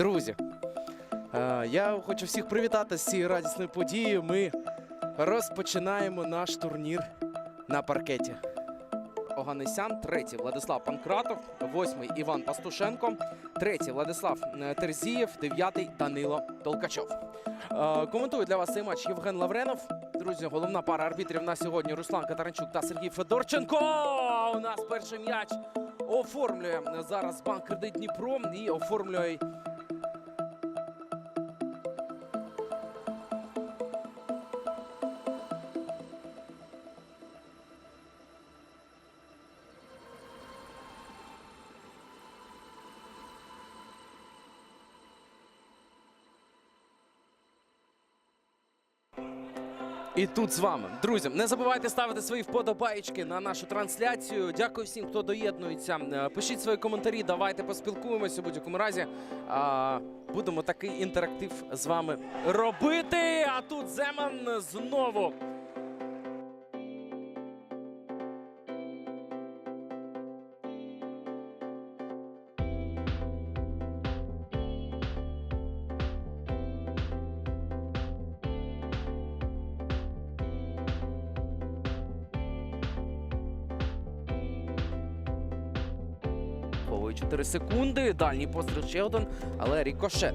Друзі, е, я хочу всіх привітати з цією радісною подією. Ми розпочинаємо наш турнір на паркеті. Оганесян, третій Владислав Панкратов, восьмий Іван Пастушенко, третій Владислав е, Терзієв, дев'ятий Данило Толкачов. Е, Коментую для вас цей матч Євген Лавренов. Друзі, головна пара арбітрів на сьогодні Руслан Катаранчук та Сергій Федорченко. У нас перший м'яч оформлює зараз банк кредит Дніпро і оформлює І тут з вами. Друзі, не забувайте ставити свої вподобаєчки на нашу трансляцію. Дякую всім, хто доєднується. Е, Пишіть свої коментарі, давайте поспілкуємося у будь-якому разі. Будемо такий інтерактив з вами робити. А тут Земан знову. 4 секунди. Дальній постріл ще один, але рікошет.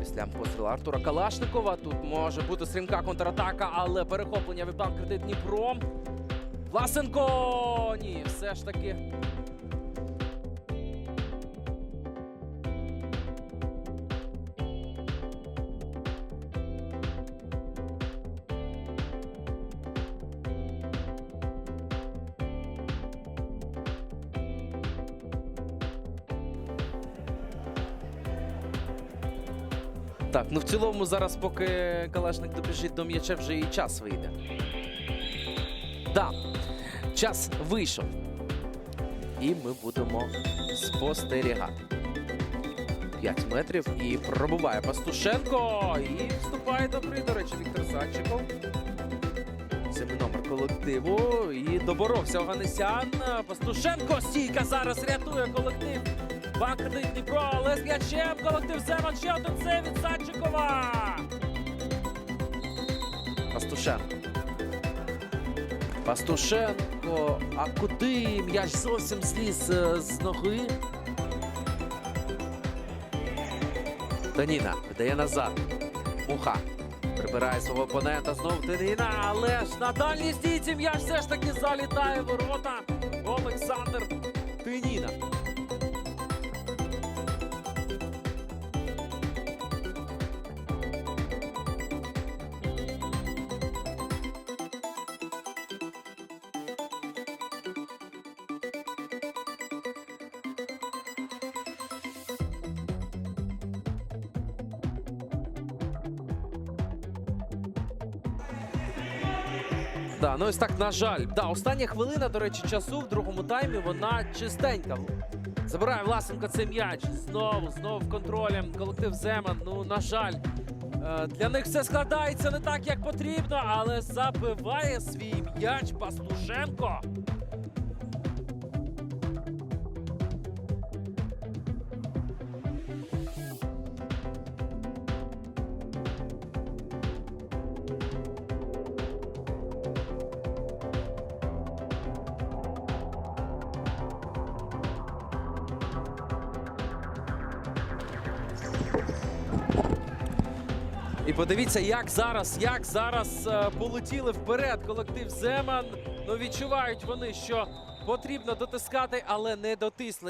Після пострілу Артура Калашникова тут може бути стрімка контратака, але перехоплення від банк кредит Дніпро. Власенко! Ні, все ж таки. Так, ну в цілому зараз, поки Калашник добіжить до м'яча, вже і час вийде. Да, час вийшов. І ми будемо спостерігати. 5 метрів і пробуває Пастушенко. І вступає добрий, до речі, Віктор Садчиков. Семи номер колективу. І доборовся Оганесян. Пастушенко стійка зараз рятує колектив. Банк кредит Дніпро, але з колектив Земан. Ще це від Садчикова. Пастушенко. Пастушенко. А куди? М'яч зовсім зліз е, з ноги. Таніна видає назад. Муха. Прибирає свого опонента. Знов Таніна. Але ж на дальній стійці м'яч все ж таки залітає в ворота. Олександр Тиніна. Да, ну ось так, на жаль. Да, остання хвилина, до речі, часу в другому таймі вона чистенька. Забирає Власенко цей м'яч. Знову, знову контролем. Колектив Земан. Ну, на жаль, е, для них все складається не так, як потрібно, але забиває свій м'яч Пастушенко. І подивіться, як зараз, як зараз е, полетіли вперед колектив Земан. Ну відчувають вони, що потрібно дотискати, але не дотисли.